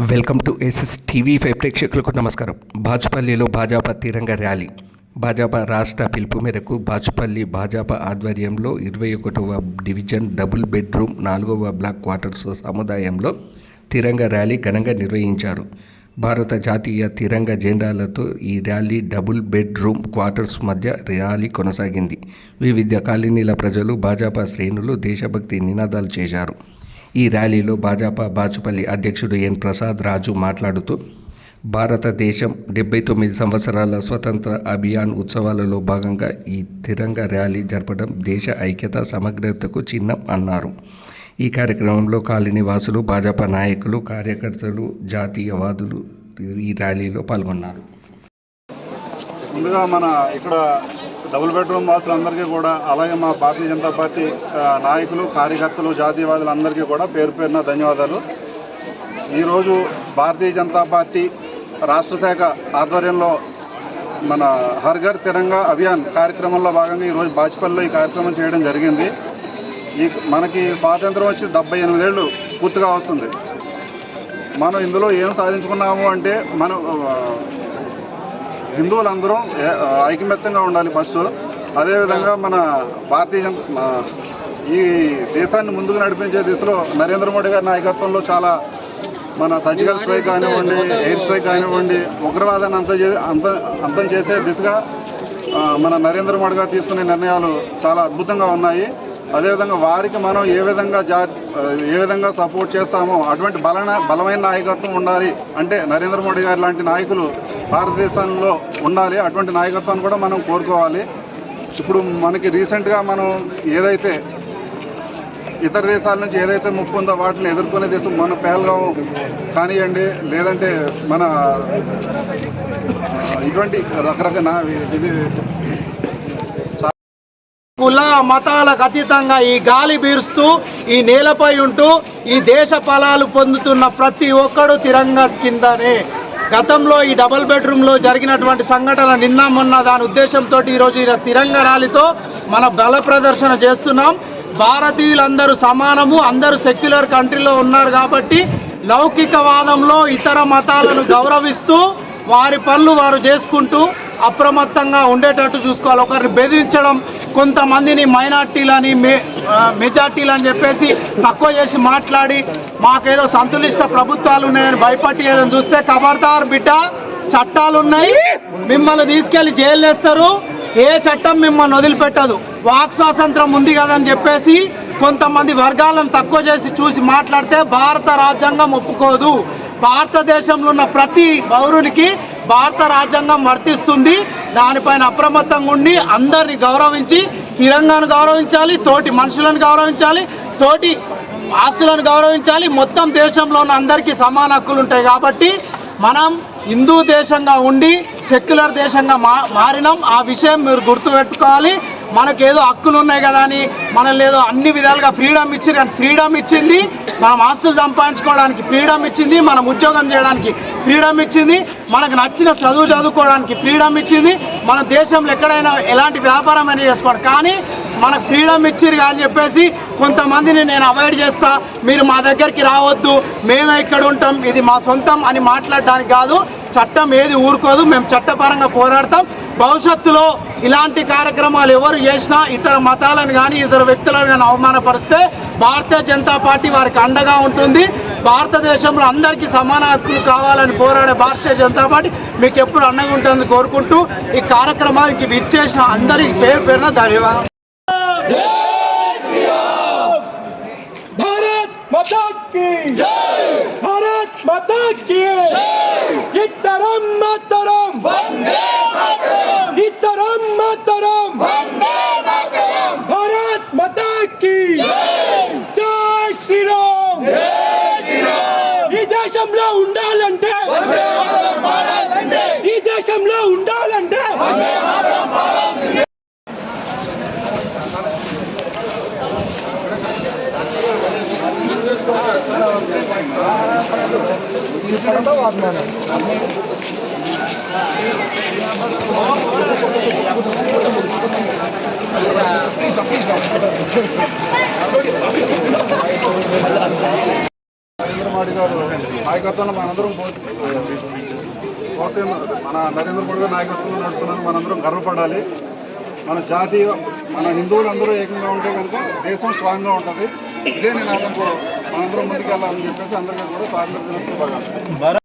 Welcome to Aces TV five ప్రేక్షకులకు నమస్కారం. బాచుపల్లిలో భాజపా తిరంగ ర్యాలీ. భాజపా రాష్ట్ర పిలుపు మేరకు బాచుపల్లి భాజపా ఆధ్వర్యంలో ఇరవై ఒకటవ డివిజన్ డబుల్ బెడ్రూమ్ నాలుగవ బ్లాక్ క్వార్టర్స్ సముదాయంలో తిరంగ ర్యాలీ ఘనంగా నిర్వహించారు. భారత జాతీయ తిరంగ జెండాలతో ఈ ర్యాలీ డబుల్ బెడ్రూమ్ క్వార్టర్స్ మధ్య ర్యాలీ కొనసాగింది. వివిధ కాలనీల ప్రజలు భాజపా శ్రేణులు దేశభక్తి నినాదాలు చేశారు. ఈ ర్యాలీలో భాజపా బాచుపల్లి అధ్యక్షుడు ఎన్ ప్రసాద్ రాజు మాట్లాడుతూ భారతదేశం డెబ్బై తొమ్మిది సంవత్సరాల స్వతంత్ర అభియాన్ ఉత్సవాలలో భాగంగా ఈ తిరంగ ర్యాలీ జరపడం దేశ ఐక్యత సమగ్రతకు చిహ్నం అన్నారు. ఈ కార్యక్రమంలో కాలనీవాసులు భాజపా నాయకులు కార్యకర్తలు జాతీయవాదులు ఈ ర్యాలీలో పాల్గొన్నారు. ముందుగా మన ఇక్కడ డబుల్ బెడ్రూమ్ వాసులందరికీ కూడా అలాగే మా భారతీయ జనతా పార్టీ నాయకులు కార్యకర్తలు జాతీయవాదులు అందరికీ కూడా పేరు పేరున ధన్యవాదాలు. ఈరోజు భారతీయ జనతా పార్టీ రాష్ట్ర శాఖ ఆధ్వర్యంలో మన హర్ఘర్ తిరంగా అభియాన్ కార్యక్రమంలో భాగంగా ఈరోజు బాచుపల్లిలో ఈ కార్యక్రమం చేయడం జరిగింది. ఈ మనకి స్వాతంత్రం వచ్చి డెబ్బై ఎనిమిదేళ్ళు పూర్తిగా వస్తుంది. మనం ఇందులో ఏం సాధించుకున్నాము అంటే మనం హిందువులందరూ ఏ- ఐకమత్యంగా ఉండాలి ఫస్ట్. అదేవిధంగా మన భారతీయ ఈ దేశాన్ని ముందుకు నడిపించే దిశలో నరేంద్ర మోడీ గారి నాయకత్వంలో చాలా మన సర్జికల్ స్ట్రైక్ కానివ్వండి ఎయిర్ స్ట్రైక్ కానివ్వండి ఉగ్రవాదాన్ని అంత అంత అంతం చేసే దిశగా మన నరేంద్ర మోడీ గారు తీసుకునే నిర్ణయాలు చాలా అద్భుతంగా ఉన్నాయి. అదేవిధంగా వారికి మనం ఏ విధంగా జా ఏ విధంగా సపోర్ట్ చేస్తామో అటువంటి బలన బలమైన నాయకత్వం ఉండాలి అంటే నరేంద్ర మోడీ గారు లాంటి నాయకులు భారతదేశంలో ఉండాలి అటువంటి నాయకత్వాన్ని కూడా మనం కోరుకోవాలి. ఇప్పుడు మనకి రీసెంట్గా మనం ఏదైతే ఇతర దేశాల నుంచి ఏదైతే ముప్పు ఉందో వాటిని ఎదుర్కొనే దేశం మన పేల్గాం కానివ్వండి లేదంటే మన ఇటువంటి రకరకాల ఇది కుల మతాలకు అతీతంగా ఈ గాలి బీరుస్తూ ఈ నేలపై ఉంటూ ఈ దేశ ఫలాలు పొందుతున్న ప్రతి ఒక్కడు తిరంగ కిందనే. గతంలో ఈ డబుల్ బెడ్రూమ్లో జరిగినటువంటి సంఘటన నిన్న మొన్న దాని ఉద్దేశంతో ఈరోజు ఈ తిరంగ ర్యాలీతో మన బల ప్రదర్శన చేస్తున్నాం. భారతీయులందరూ సమానము అందరూ సెక్యులర్ కంట్రీలో ఉన్నారు కాబట్టి లౌకికవాదంలో ఇతర మతాలను గౌరవిస్తూ వారి పనులు వారు చేసుకుంటూ అప్రమత్తంగా ఉండేటట్టు చూసుకోవాలి. ఒకరిని బెదిరించడం కొంతమందిని మైనార్టీలని మే మెజార్టీలు అని చెప్పేసి తక్కువ చేసి మాట్లాడి మాకేదో సంతులిష్ట ప్రభుత్వాలు ఉన్నాయని భయపట్టేయాలని చూస్తే ఖబర్దార్ బిడ్డ చట్టాలు ఉన్నాయి మిమ్మల్ని తీసుకెళ్ళి జైలు వేస్తారు ఏ చట్టం మిమ్మల్ని వదిలిపెట్టదు. వాక్ స్వాతంత్రం ఉంది కదని చెప్పేసి కొంతమంది వర్గాలను తక్కువ చేసి చూసి మాట్లాడితే భారత రాజ్యాంగం ఒప్పుకోదు. భారతదేశంలో ఉన్న ప్రతి పౌరునికి భారత రాజ్యాంగం వర్తిస్తుంది. దానిపైన అప్రమత్తంగా ఉండి అందరిని గౌరవించి తిరంగాను గౌరవించాలి తోటి మనుషులను గౌరవించాలి తోటి ఆస్తులను గౌరవించాలి. మొత్తం దేశంలో ఉన్న అందరికీ సమాన హక్కులు ఉంటాయి కాబట్టి మనం హిందూ దేశంగా ఉండి సెక్యులర్ దేశంగా మా మారినాం. ఆ విషయం మీరు గుర్తుపెట్టుకోవాలి. మనకు ఏదో హక్కులు ఉన్నాయి కదా అని మనల్ని ఏదో అన్ని విధాలుగా ఫ్రీడమ్ ఇచ్చారు కానీ ఫ్రీడమ్ ఇచ్చింది మనం ఆస్తులు సంపాదించుకోవడానికి ఫ్రీడమ్ ఇచ్చింది మనం ఉద్యోగం చేయడానికి ఫ్రీడమ్ ఇచ్చింది. మనకు నచ్చిన చదువు చదువుకోవడానికి ఫ్రీడమ్ ఇచ్చింది. మన దేశంలో ఎక్కడైనా ఎలాంటి వ్యాపారం అయినా చేసుకోవడం కానీ మనకు ఫ్రీడమ్ ఇచ్చిరు కానీ చెప్పేసి కొంతమందిని నేను అవాయిడ్ చేస్తా. మీరు మా దగ్గరికి రావద్దు. మేమే ఇక్కడ ఉంటాం. ఇది మా సొంతం అని మాట్లాడడానికి కాదు. చట్టం ఏది ఊరుకోదు. మేము చట్టపరంగా పోరాడతాం. భవిష్యత్తులో ఇలాంటి కార్యక్రమాలు ఎవరు చేసినా ఇతర మతాలను కానీ ఇతర వ్యక్తులను కానీ అవమానపరిస్తే భారతీయ జనతా పార్టీ వారికి అండగా ఉంటుంది. భారతదేశంలో అందరికీ సమాన హక్కులు కావాలని పోరాడే భారతీయ జనతా పార్టీ మీకు ఎప్పుడు అండగా ఉంటుందని కోరుకుంటూ ఈ కార్యక్రమానికి విచ్చేసిన అందరికి పేరు పేరున ధన్యవాదాలు भारत माता की जय भारत माता की जय इतरम मातरम वंदे దేశంలో ఉండాలంటే నరేంద్ర మోడీ మోడీ గారు నాయకత్వంలో మనందరం పో- మన నరేంద్ర మోడీ గారి నాయకత్వంలో నడుస్తున్నందుకు మనందరం గర్వపడాలి. మన జాతీయ మన హిందువులందరూ ఏకంగా ఉంటే కనుక దేశం స్ట్రాంగ్గా ఉంటుంది. ఇదే నినాదంతో మనందరం ముందుకెళ్ళాలని చెప్పేసి అందరికీ కూడా స్వాతంత్ర దినోత్సవ